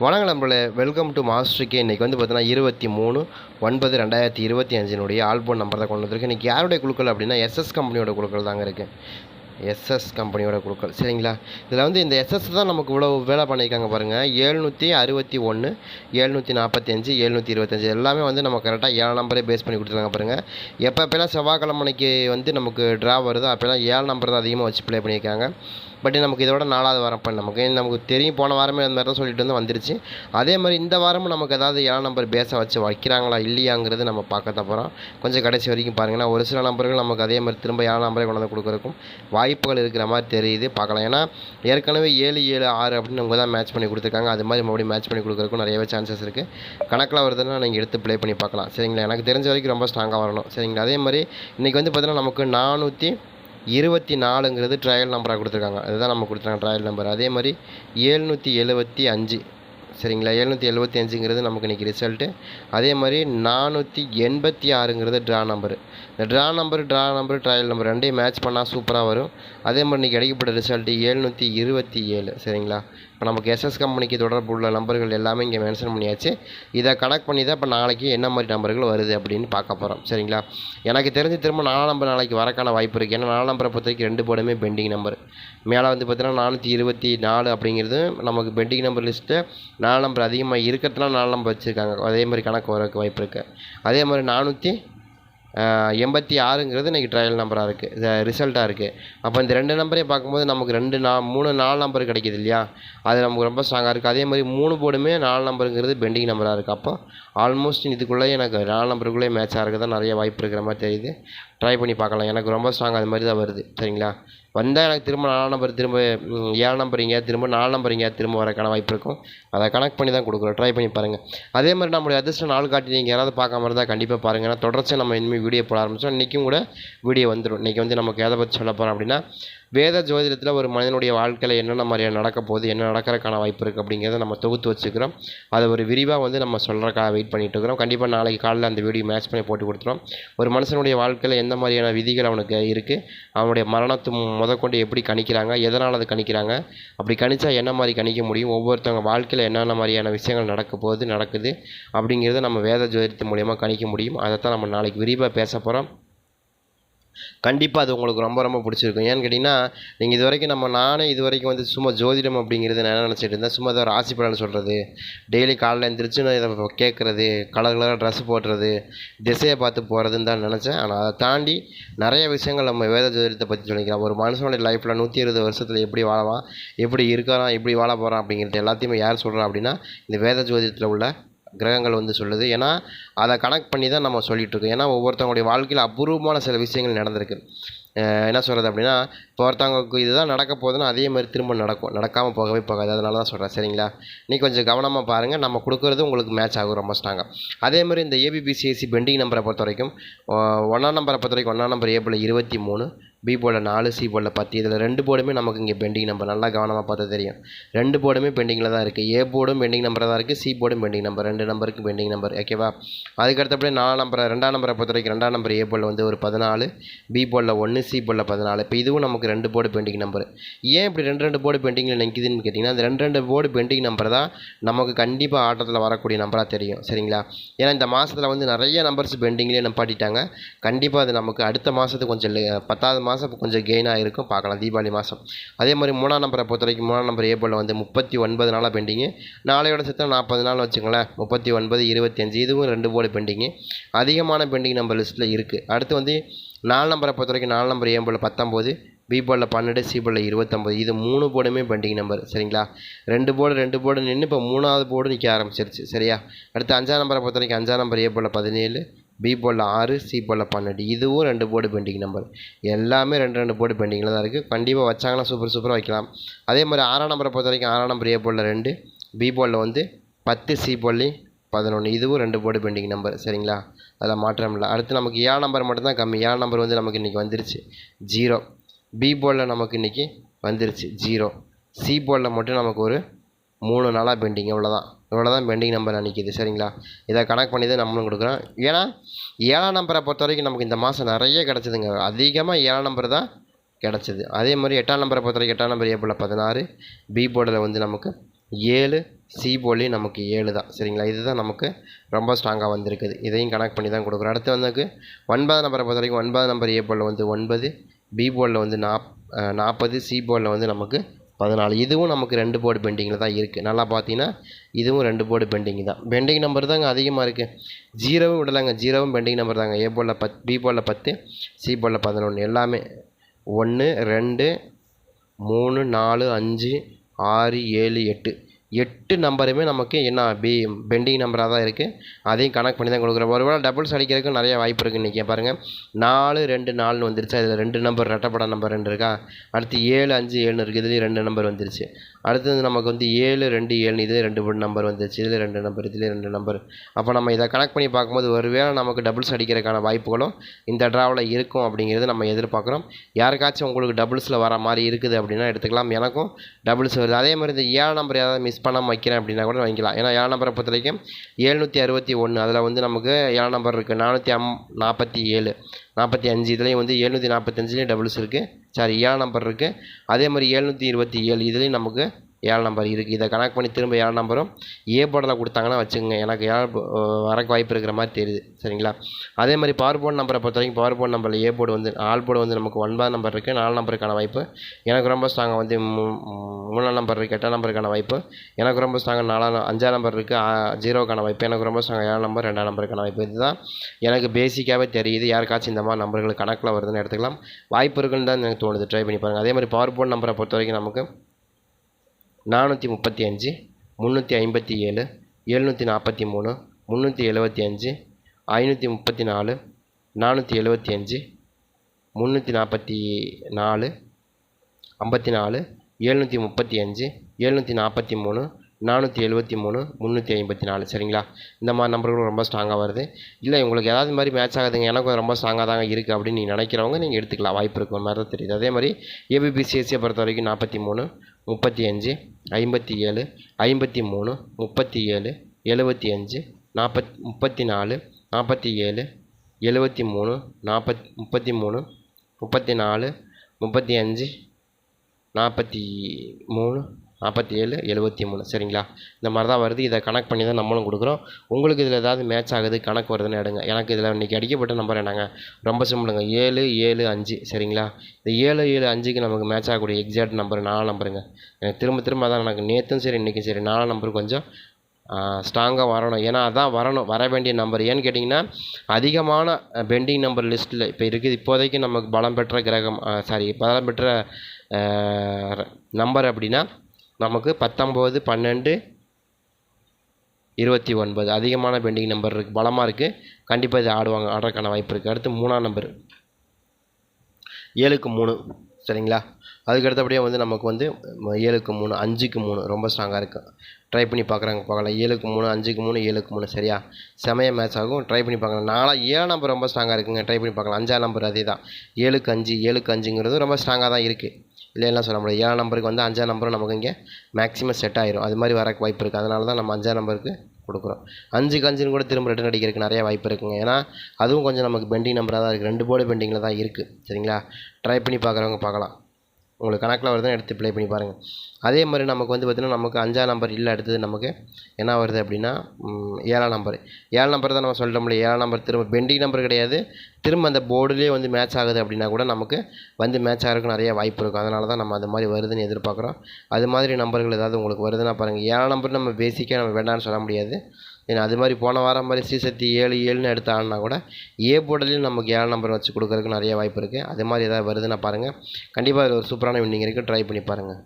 வணக்கம் நண்பர்களே welcome to மாஸ்டருக்கு இன்றைக்கி வந்து பார்த்தீங்கன்னா இருபத்தி மூணு ஒன்பது ரெண்டாயிரத்தி இருபத்தி அஞ்சினுடைய ஆல்போன் நம்பர் தான் கொண்டு வந்திருக்கு. இன்றைக்கி யாருடைய குழுக்கள் அப்படின்னா எஸ்எஸ் கம்பெனியோட குழுக்கள் தாங்க இருக்குது எஸ்எஸ் கம்பெனியோட குழுக்கள் சரிங்களா? இதில் வந்து இந்த எஸ்எஸ் தான் நமக்கு இவ்வளோ வேலை பண்ணியிருக்காங்க பாருங்கள் ஏழ்நூற்றி அறுபத்தி ஒன்று ஏழ்நூற்றி நாற்பத்தஞ்சு ஏழ்நூற்றி இருபத்தஞ்சி எல்லாமே வந்து நம்ம கரெக்டாக ஏழு நம்பரே பேஸ் பண்ணி கொடுத்துருக்காங்க பாருங்கள் எப்போ எப்போலாம் செவ்வாய்க்கிழமைக்கு வந்து நமக்கு ட்ரா வருதோ அப்போலாம் ஏழு நம்பர் தான் அதிகமாக வச்சு ப்ளே பண்ணியிருக்காங்க. பட் நமக்கு இதோட நாலாவது வாரம் பண்ண. நமக்கு நமக்கு தெரியும் போன வாரமே அந்த மாதிரி தான் சொல்லிட்டு வந்து வந்துருச்சு. அதே மாதிரி இந்த வாரமும் நமக்கு ஏதாவது ஏழாம் நம்பர் பேச வச்சு வைக்கிறாங்களா இல்லையாங்கிறது நம்ம பார்க்க தான் போகிறோம் கொஞ்சம் கடைசி வரைக்கும் பாருங்கன்னா ஒரு சில நம்பர்கள் நமக்கு அதே மாதிரி திரும்ப ஏழாம் நம்பரே கொண்டு வந்து கொடுக்குறதுக்கும் வாய்ப்புகள் இருக்கிற மாதிரி தெரியுது. பார்க்கலாம். ஏன்னா ஏற்கனவே ஏழு ஏழு ஆறு அப்படின்னு அவங்க தான் மேட்ச் பண்ணி கொடுத்துருக்காங்க. அது மாதிரி மறுபடியும் மேட்ச் பண்ணி கொடுக்குறதுக்கும் நிறையவே சான்சஸ் இருக்குது கணக்கில் வருதுன்னா நீங்கள் எடுத்து ப்ளே பண்ணி பார்க்கலாம். சரிங்களா? எனக்கு தெரிஞ்ச வரைக்கும் ரொம்ப ஸ்ட்ராங்காக வரணும். சரிங்களா? அதே மாதிரி இன்றைக்கி வந்து பார்த்தீங்கன்னா நமக்கு நானூற்றி இருபத்தி நாலுங்கிறது ட்ரையல் நம்பராக கொடுத்துருக்காங்க. அதுதான் நம்ம கொடுத்துருக்காங்க ட்ரையல் நம்பர் அதே மாதிரி ஏழ்நூற்றி எழுபத்தி அஞ்சு. சரிங்களா? எழுநூற்றி எழுபத்தி அஞ்சுங்கிறது நமக்கு இன்றைக்கி ரிசல்ட்டு அதே மாதிரி நானூற்றி எண்பத்தி ஆறுங்கிறது ட்ரா நம்பரு இந்த draw number draw number trial number ரெண்டையும் மேட்ச் பண்ணால் சூப்பராக வரும். அதே மாதிரி இன்றைக்கி கிடைக்கப்பட்ட ரிசல்ட்டு ஏழ்நூற்றி இருபத்தி ஏழு. சரிங்களா? இப்போ நமக்கு எஸ்எஸ் கம்பெனிக்கு தொடர்பு உள்ள நம்பர்கள் எல்லாமே இங்கே மென்ஷன் பண்ணியாச்சு. இதை கனெக்ட் பண்ணி தான் இப்போ நாளைக்கு என்ன மாதிரி நம்பர்கள் வருது அப்படின்னு பார்க்க போகிறோம் சரிங்களா? எனக்கு தெரிஞ்சு திரும்ப நாலாம் நம்பர் நாளைக்கு வரக்கான வாய்ப்பு இருக்குது ஏன்னா நாலாம் நம்பரை பொறுத்த வரைக்கும் ரெண்டு போர்டுமே பெண்டிங் நம்பர் மேலே வந்து பார்த்தீங்கன்னா நானூற்றி இருபத்தி நாலு அப்படிங்கிறது நமக்கு பெண்டிங் நம்பர் லிஸ்ட்டு நாலு நம்பர் அதிகமாக இருக்கிறதுனால நாலு நம்பர் வச்சுருக்காங்க. அதே மாதிரி கணக்கு வரக்கு வாய்ப்பு இருக்குது அதே மாதிரி நானூற்றி எண்பத்தி ஆறுங்கிறது இன்றைக்கி ட்ரையல் நம்பராக இருக்குது ரிசல்ட்டாக இருக்குது அப்போ இந்த ரெண்டு நம்பரையும் பார்க்கும்போது நமக்கு ரெண்டு நா மூணு நாலு நம்பர் கிடைக்கிது இல்லையா? அது நமக்கு ரொம்ப ஸ்ட்ராங்காக இருக்குது அதே மாதிரி மூணு போர்டுமே நாலு நம்பருங்கிறது பெண்டிங் நம்பராக இருக்குது அப்போ ஆல்மோஸ்ட் இதுக்குள்ளேயே எனக்கு நாலு நம்பருக்குள்ளேயே மேட்ச் ஆகிறது தான் நிறைய வாய்ப்பு இருக்கிற மாதிரி தெரியுது. ட்ரை பண்ணி பார்க்கலாம். எனக்கு ரொம்ப ஸ்ட்ராங் அது மாதிரி தான் வருது. சரிங்களா? வந்தால் எனக்கு திரும்ப நாலு நம்பர் திரும்ப ஏழு நம்பர் எங்கேயாவது திரும்ப நாலு நம்பர் எங்கேயாவது திரும்ப வரக்கான வாய்ப்பு இருக்கும். அதை கனெக்ட் பண்ணி தான் கொடுக்குறோம். ட்ரை பண்ணி பாருங்கள் அதே மாதிரி நம்மளுடைய அதிர்ஷ்டம் நாள் காட்டி நீங்கள் யாராவது பார்க்காம இருந்தால் கண்டிப்பாக பாருங்கள் ஏன்னா தொடர்ச்சியாக நம்ம இனிமேல் வீடியோ போட ஆரம்பித்தோம் இன்றைக்கும் கூட வீடியோ வந்துடும் இன்றைக்கி வந்து நமக்கு எதை பற்றி சொல்ல போகிறோம் அப்படின்னா வேத ஜோதிடத்தில் ஒரு மனிதனுடைய வாழ்க்கையில் என்னென்ன மாதிரியான நடக்க போகுது என்ன நடக்கிறதுக்கான வாய்ப்பு இருக்குது அப்படிங்கிறத நம்ம தொகுத்து வச்சுக்கிறோம். அதை ஒரு விரிவாக வந்து நம்ம சொல்கிறக்காக வெயிட் பண்ணிகிட்டு இருக்கிறோம். கண்டிப்பாக நாளைக்கு காலையில் அந்த வீடியோ மேட்ச் பண்ணி போட்டு கொடுத்துரும் ஒரு மனுஷனுடைய வாழ்க்கையில் எந்த மாதிரியான விதிகள் அவனுக்கு இருக்குது அவனுடைய மரணத்து முதற்கொண்டு எப்படி கணிக்கிறாங்க எதனால் அதை கணிக்கிறாங்க அப்படி கணித்தா என்ன மாதிரி கணிக்க முடியும் ஒவ்வொருத்தவங்க வாழ்க்கையில் என்னென்ன மாதிரியான விஷயங்கள் நடக்க போகுது நடக்குது அப்படிங்கிறத நம்ம வேத ஜோதிடத்து மூலியமாக கணிக்க முடியும். அதைத்தான் நம்ம நாளைக்கு விரிவாக பேச போகிறோம் கண்டிப்பாக அது உங்களுக்கு ரொம்ப ரொம்ப பிடிச்சிருக்கும். ஏன்னு கேட்டிங்கன்னா நீங்கள் இது வரைக்கும் நம்ம நானே இது வரைக்கும் வந்து சும்மா ஜோதிடம் அப்படிங்கிறது நான் என்ன நினச்சிட்டு இருந்தேன்? சும்மா ஏதாவது ராசி பலன் சொல்கிறது டெய்லி காலையில் எழுந்திரிச்சு நான் இதை கேட்குறது கலர் கலராக ட்ரெஸ் போடுறது திசையை பார்த்து போகிறதுன்னு தான் நினச்சேன். ஆனால் அதை தாண்டி நிறைய விஷயங்கள் நம்ம வேத ஜோதிடத்தை பற்றி சொல்லிக்கலாம். ஒரு மனுஷனுடைய லைஃப்பில் நூற்றி இருபது வருஷத்தில் எப்படி வாழலாம் எப்படி இருக்கிறான் எப்படி வாழ போகிறான் அப்படிங்கிறது எல்லாத்தையுமே யார் சொல்கிறான் அப்படின்னா இந்த வேத ஜோதிடத்தில் உள்ள கிரகங்கள் வந்து சொல்லுது. ஏன்னா அதை கனெக்ட் பண்ணி தான் நம்ம சொல்லிகிட்ருக்கோம் ஏன்னா ஒவ்வொருத்தவங்களுடைய வாழ்க்கையில் அபூர்வமான சில விஷயங்கள் நடந்திருக்கு. என்ன சொல்கிறது அப்படின்னா இப்போ ஒருத்தவங்களுக்கு இதுதான் நடக்க போகுதுன்னா அதே மாதிரி திரும்ப நடக்கும். நடக்காமல் போகவே போகாது. அதனால தான் சொல்கிறேன் சரிங்களா? நீ கொஞ்சம் கவனமாக பாருங்கள் நம்ம கொடுக்குறது உங்களுக்கு மேட்ச் ஆகும். ரொம்ப ஸ்ட்ராங்காக அதே மாதிரி இந்த ஏபிபிசிஎஸ்சி பெண்டிங் நம்பரை பொறுத்த வரைக்கும் ஒன்றாம் நம்பரை பொறுத்த வரைக்கும் ஒன்றாம் நம்பர் ஏபிள் இருபத்தி மூணு பி போர்டில் நாலு சி போர்டில் பத்து. இதில் ரெண்டு போர்டுமே நமக்கு இங்கே பெண்டிங் நம்பர் நல்லா கவனமாக பார்த்தா தெரியும். ரெண்டு போர்டுமே பெண்டிங்கில் தான் இருக்குது ஏ போர்டும் பெண்டிங் நம்பராக தான் இருக்குது சி போர்டும் பெண்டிங் நம்பர் ரெண்டு நம்பருக்கு பெண்டிங் நம்பர் ஓகேவா அதுக்கடுத்தபடி நாலாம் நம்பரை ரெண்டாம் நம்பரை பொறுத்த வரைக்கும் ரெண்டாம் நம்பர் ஏ போர்டில் வந்து ஒரு பதினாலு பி போர்டில் ஒன்று சி போர்டில் பதினாலு. இப்போ இதுவும் நமக்கு ரெண்டு போர்டு பெண்டிங் நம்பர் ஏன் இப்படி ரெண்டு ரெண்டு போர்டு பெண்டிங்கில் நிற்கிதுன்னு கேட்டிங்கன்னா அந்த ரெண்டு ரெண்டு போர்டு பெண்டிங் நம்பர் தான் நமக்கு கண்டிப்பாக ஆட்டத்தில் வரக்கூடிய நம்பராக தெரியும். சரிங்களா? ஏன்னா இந்த மாதத்தில் வந்து நிறைய நம்பர்ஸ் பெண்டிங்லேயே நிப்பாட்டிட்டாங்க. கண்டிப்பாக அது நமக்கு அடுத்த மாதத்துக்கு கொஞ்சம் பத்தாவது மாதம் கொஞ்சம் கெயினாக இருக்கும் பார்க்கலாம். தீபாவளி மாதம் அதே மாதிரி மூணாம் நம்பரை பொறுத்த வரைக்கும் மூணாம் நம்பர் ஏப்ரலில் வந்து முப்பத்தி ஒன்பது நாளாக பெண்டிங்கு நாளையோட சேர்த்து நாற்பது நாள் வச்சுங்களேன் முப்பத்தி ஒன்பது இருபத்தஞ்சு இதுவும் ரெண்டு போர்டு பெண்டிங்கு அதிகமான பெண்டிங் நம்பர் லிஸ்ட்டில் இருக்குது அடுத்து வந்து நாலு நம்பரை பொறுத்த வரைக்கும் நாலு நம்பர் ஏ பத்தொம்போது பி போர்டில் பன்னெண்டு சி போர்டில் இருபத்தொம்போது இது மூணு போர்டுமே பெண்டிங் நம்பர் சரிங்களா? ரெண்டு போர்டு ரெண்டு போர்டு நின்று இப்போ மூணாவது போர்டு நிற்க ஆரம்பிச்சிருச்சு. சரியா? அடுத்து அஞ்சாம் நம்பரை பொறுத்த வரைக்கும் அஞ்சாம் நம்பர் ஏ போர்டில் பதினேழு பி போர்டில் ஆறு சி போர்டில் பன்னெண்டு. இதுவும் ரெண்டு போர்டு பெண்டிங் நம்பர் எல்லாமே ரெண்டு ரெண்டு போர்டு பெண்டிங்கில் தான் இருக்குது கண்டிப்பாக வச்சாங்கன்னா சூப்பர் சூப்பராக வைக்கலாம். அதே மாதிரி ஆறாம் நம்பரை பொறுத்த வரைக்கும் ஆறாம் நம்பர் ஏ போர்டில் ரெண்டு பி போர்டில் வந்து பத்து சி போர்ட்லேயும் பதினொன்று இதுவும் ரெண்டு போர்டு பெண்டிங் நம்பர் சரிங்களா? அதில் மாற்றம் இல்லை. அடுத்து நமக்கு ஏழாம் நம்பர் மட்டும்தான் கம்மி. ஏழு நம்பர் வந்து நமக்கு இன்றைக்கி வந்துருச்சு. ஜீரோ. பி போர்டில் நமக்கு இன்றைக்கி வந்துருச்சு. ஜீரோ. சி போர்டில் மட்டும் நமக்கு ஒரு மூணு நாளாக பெண்டிங் இவ்வளோதான் இவ்வளோ தான் பெண்டிங் நம்பர் நிற்கிது சரிங்களா? இதை கனெக்ட் பண்ணி தான் நம்மளும் கொடுக்குறோம். ஏன்னா ஏழாம் நம்பரை பொறுத்த வரைக்கும் நமக்கு இந்த மாதம் நிறைய கிடச்சிதுங்க. அதிகமாக ஏழாம் நம்பர் தான் கிடச்சிது. அதே மாதிரி எட்டாம் நம்பரை பொறுத்த வரைக்கும் எட்டாம் நம்பர் ஏப்ரலில் பதினாறு பி போர்டில் வந்து நமக்கு ஏழு சி போர்ட்லேயும் நமக்கு ஏழு தான் சரிங்களா? இதுதான் நமக்கு ரொம்ப ஸ்ட்ராங்காக வந்திருக்குது. இதையும் கனெக்ட் பண்ணி தான் கொடுக்குறோம். அடுத்து வந்து ஒன்பது நம்பரை பொறுத்த வரைக்கும் ஒன்பது நம்பர் ஏ போர்டில் வந்து ஒன்பது பி போர்டில் வந்து நாப் நாற்பது சி போர்டில் வந்து நமக்கு பதினாலு. இதுவும் நமக்கு ரெண்டு போர்டு பெண்டிங்கில் தான் இருக்குது நல்லா பார்த்தீங்கன்னா இதுவும் ரெண்டு போர்டு பெண்டிங் தான். பெண்டிங் நம்பர் தாங்க அதிகமாக இருக்குது ஜீரோவும் விடலாங்க. ஜீரோவும் பெண்டிங் நம்பர் தாங்க. ஏ போர்டில் பத் பி போர்டில் பத்து சி போர்டில் பதினொன்று எல்லாமே ஒன்று ரெண்டு மூணு நாலு அஞ்சு ஆறு ஏழு எட்டு. எட்டு நம்பருமே நமக்கு என்ன பி பெண்டிங் நம்பராக தான் இருக்குது அதையும் கணக்கு பண்ணி தான் கொடுக்குறோம். ஒருவேளை டபுள்ஸ் அடிக்கிறதுக்கும் நிறைய வாய்ப்பு இருக்குன்னு இன்றைக்கி பாருங்கள் நாலு ரெண்டு நாலுன்னு வந்துருச்சு? அதில் ரெண்டு நம்பர் ரெட்டப்பட நம்பர் ரெண்டு இருக்கா? அடுத்து ஏழு அஞ்சு ஏழுன்னு இருக்குது இதுலேயும் ரெண்டு நம்பர் வந்துருச்சு. அடுத்தது நமக்கு வந்து ஏழு ரெண்டு ஏழு இதில் ரெண்டு நம்பர் வந்துருச்சு. இதில் ரெண்டு நம்பர் இதில் ரெண்டு நம்பர் அப்போ நம்ம இதை கனெக்ட் பண்ணி பார்க்கும்போது ஒருவேளை நமக்கு டபுள்ஸ் அடிக்கிறதுக்கான வாய்ப்புகளும் இந்த ட்ராவில் இருக்கும் அப்படிங்கிறது நம்ம எதிர்பார்க்குறோம். யாருக்காச்சும் உங்களுக்கு டபுள்ஸில் வர மாதிரி இருக்குது அப்படின்னா எடுத்துக்கலாம். எனக்கும் டபுள்ஸ் வருது. அதே மாதிரி இந்த ஏழு நம்பர் ஏதாவது மிஸ் பண்ணாமல் வைக்கிறேன் அப்படின்னா கூட வாங்கிக்கலாம். ஏன்னா ஏழு நம்பரை பொறுத்த வரைக்கும் எழுநூற்றி அறுபத்தி ஒன்று அதில் வந்து நமக்கு ஏழு நம்பர் இருக்குது நானூற்றி அம் நாற்பத்தி ஏழு நாற்பத்தி அஞ்சு. இதுலேயும் வந்து எழுநூற்றி நாற்பத்தஞ்சுலேயும் டபுள்ஸ் இருக்குது சாரி ஏழு நம்பர் இருக்குது அதே மாதிரி எழுநூற்றி இருபத்தி ஏழு. இதுலேயும் நமக்கு ஏழு நம்பர் இருக்குது இதை கனெக்ட் பண்ணி திரும்ப ஏழு நம்பரும் ஏ போர்டில் கொடுத்தாங்கன்னா வச்சுக்கோங்க. எனக்கு ஏழு வரக்கு வாய்ப்பு இருக்கிற மாதிரி தெரியுது. சரிங்களா? அதே மாதிரி பவர் போர்டு நம்பரை பொறுத்த வரைக்கும் பவர் போர்டு நம்பரில் ஏ போர்டு வந்து ஆல் போர்டு வந்து நமக்கு ஒன்பது நம்பர் இருக்குது நாலு நம்பருக்கான வாய்ப்பு. எனக்கு ரொம்ப ஸ்ட்ராங்காக வந்து மூணாம் நம்பர் இருக்குது எட்டாம் நம்பருக்கான வாய்ப்பு. எனக்கு ரொம்ப ஸ்ட்ராங்காக நாலாம் அஞ்சாம் நம்பர் இருக்குது ஜீரோக்கான வாய்ப்பு. எனக்கு ரொம்ப ஸ்ட்ராங்காக ஏழாம் நம்பர் ரெண்டாம் நம்பருக்கான வாய்ப்பு. இதுதான் எனக்கு பேசிக்காகவே தெரியுது. யாருக்காச்சும் இந்த மாதிரி நம்பர்கள் கணக்கில் வருதுன்னு எடுத்துக்கலாம். வாய்ப்பு இருக்குன்னு தான் எனக்கு தோணுது. ட்ரை பண்ணி பாருங்கள் அதே மாதிரி பவர் போர்டு நம்பரை பொறுத்த வரைக்கும் நமக்கு நானூற்றி முப்பத்தி அஞ்சு முந்நூற்றி ஐம்பத்தி ஏழு எழுநூற்றி நாற்பத்தி மூணு முந்நூற்றி எழுபத்தி அஞ்சு ஐநூற்றி முப்பத்தி நாலு நானூற்றி எழுபத்தி அஞ்சு முந்நூற்றி நாற்பத்தி நாலு ஐம்பத்தி நாலு எழுநூற்றி முப்பத்தி அஞ்சு எழுநூற்றி நாற்பத்தி மூணு நானூற்றி எழுபத்தி மூணு முந்நூற்றி ஐம்பத்தி நாலு. சரிங்களா? இந்த மாதிரி நம்பர்களும் ரொம்ப ஸ்ட்ராங்காக வருது. இல்லை உங்களுக்கு ஏதாவது மாதிரி மேட்ச் ஆகுதுங்க. எனக்கும் ரொம்ப ஸ்ட்ராங்காக தாங்க இருக்குது அப்படின்னு நீங்கள் நினைக்கிறவங்க நீங்கள் எடுத்துக்கலாம். வாய்ப்பு இருக்கிற மாதிரி தான் தெரியுது. அதே மாதிரி ஏபிபிசிஎஸ்சியை பொறுத்த வரைக்கும் நாற்பத்தி மூணு முப்பத்தி அஞ்சு ஐம்பத்தி ஏழு ஐம்பத்தி மூணு முப்பத்தி ஏழு எழுபத்தி அஞ்சு நாற்பத் முப்பத்தி நாலு நாற்பத்தி ஏழு எழுபத்தி மூணு நாற்பத் முப்பத்தி மூணு முப்பத்தி நாலு முப்பத்தி அஞ்சு நாற்பத்தி மூணு நாற்பத்தி ஏழு எழுபத்தி மூணு சரிங்களா? இந்த மாதிரி தான் வருது. இதை கனெக்ட் பண்ணி தான் நம்மளும் கொடுக்குறோம். உங்களுக்கு இதில் ஏதாவது மேட்ச் ஆகுது கணக்கு வருதுன்னு எடுங்க. எனக்கு இதில் இன்றைக்கி அடிக்கப்பட்ட நம்பர் என்னங்க? ரொம்ப சிம்பிளுங்க ஏழு ஏழு அஞ்சு. சரிங்களா? இந்த ஏழு ஏழு அஞ்சுக்கு நமக்கு மேட்ச் ஆகக்கூடிய எக்ஸாக்ட் நம்பர் நாலு நம்பருங்க எனக்கு திரும்ப திரும்ப அதான் எனக்கு நேற்றும் சரி இன்றைக்கும் சரி. நாலு நம்பர் கொஞ்சம் ஸ்ட்ராங்காக வரணும். ஏன்னா அதான் வரணும். வர வேண்டிய நம்பர் ஏன்னு கேட்டிங்கன்னா அதிகமான பெண்டிங் நம்பர் லிஸ்ட்டில் இப்போ இருக்குது. இப்போதைக்கு நமக்கு பலம் பெற்ற கிரகம் சாரி பலம் பெற்ற நம்பர் அப்படின்னா நமக்கு பத்தொம்போது பன்னெண்டு இருபத்தி ஒன்பது. அதிகமான பெண்டிங் நம்பர் இருக்குது பலமாக இருக்குது கண்டிப்பாக இது ஆடுவாங்க ஆடுறதுக்கான வாய்ப்பு இருக்குது அடுத்து மூணாம் நம்பர் ஏழுக்கு மூணு. சரிங்களா? அதுக்கு அடுத்தபடியே வந்து நமக்கு வந்து ஏழுக்கு மூணு அஞ்சுக்கு மூணு. ரொம்ப ஸ்ட்ராங்காக இருக்குது ட்ரை பண்ணி பார்க்குறாங்க பார்க்கலாம். ஏழுக்கு மூணு அஞ்சுக்கு மூணு ஏழுக்கு மூணு. சரியா? செமைய மேட்ச் ஆகும். ட்ரை பண்ணி பார்க்கலாம். நாலாக ஏழு நம்பர் ரொம்ப ஸ்ட்ராங்காக இருக்குங்க. ட்ரை பண்ணி பார்க்கலாம். அஞ்சாம் நம்பர் அதே தான் ஏழுக்கு அஞ்சு ஏழுக்கு அஞ்சுங்கிறது ரொம்ப ஸ்ட்ராங்காக தான் இருக்குது இல்லைன்னா சொல்ல முடியாது. ஏழாம் நம்பருக்கு வந்து அஞ்சாம் நம்பரும் நமக்கு இங்கே மேக்ஸிமம் செட் ஆயிரும். அது மாதிரி வரக்கு வாய்ப்பு இருக்குது அதனால தான் நம்ம அஞ்சாம் நம்பருக்கு கொடுக்குறோம். அஞ்சுக்கு அஞ்சுன்னு கூட திரும்ப ரிட்டன் அடிக்கிறதுக்கு நிறைய வாய்ப்பு இருக்குங்க. ஏன்னா அதுவும் கொஞ்சம் நமக்கு பெண்டிங் நம்பராக தான் இருக்குது ரெண்டு போர்டு பெண்டிங்கில் தான் இருக்குது சரிங்களா? ட்ரை பண்ணி பார்க்குறவங்க பார்க்கலாம். உங்களுக்கு கணக்கில் வருதுன்னு எடுத்து ப்ளே பண்ணி பாருங்கள் அதே மாதிரி நமக்கு வந்து பார்த்திங்கன்னா நமக்கு அஞ்சாம் நம்பர் இல்லை அடுத்தது நமக்கு என்ன வருது அப்படின்னா ஏழாம் நம்பர் ஏழாம் நம்பர் தான் நம்ம சொல்லிட்ட முடியும் ஏழாம் நம்பர் திரும்ப பெண்டிங் நம்பர் கிடையாது. திரும்ப அந்த போர்டுலேயே வந்து மேட்ச் ஆகுது அப்படின்னா கூட நமக்கு வந்து மேட்ச் ஆகிறதுக்கு நிறைய வாய்ப்பு இருக்கும். அதனால தான் நம்ம அது மாதிரி வருதுன்னு எதிர்பார்க்குறோம். அது மாதிரி நம்பர்கள் ஏதாவது உங்களுக்கு வருதுன்னா பாருங்கள் ஏழாம் நம்பர் நம்ம பேசிக்காக நம்ம வேண்டாம்னு சொல்ல முடியாது. ஏன்னா அது மாதிரி போன வாரம் மாதிரி ஸ்ரீசக்தி ஏழு ஏழுன்னு எடுத்து ஆடினா கூட ஏ போர்டலையும் நமக்கு ஏழு நம்பர் வச்சு கொடுக்குறதுக்கு நிறைய வாய்ப்பு இருக்குது அது மாதிரி ஏதாவது வருதுன்னா பாருங்கள் கண்டிப்பாக அதில் ஒரு சூப்பரான வின்னிங் இருக்குது ட்ரை பண்ணி பாருங்கள்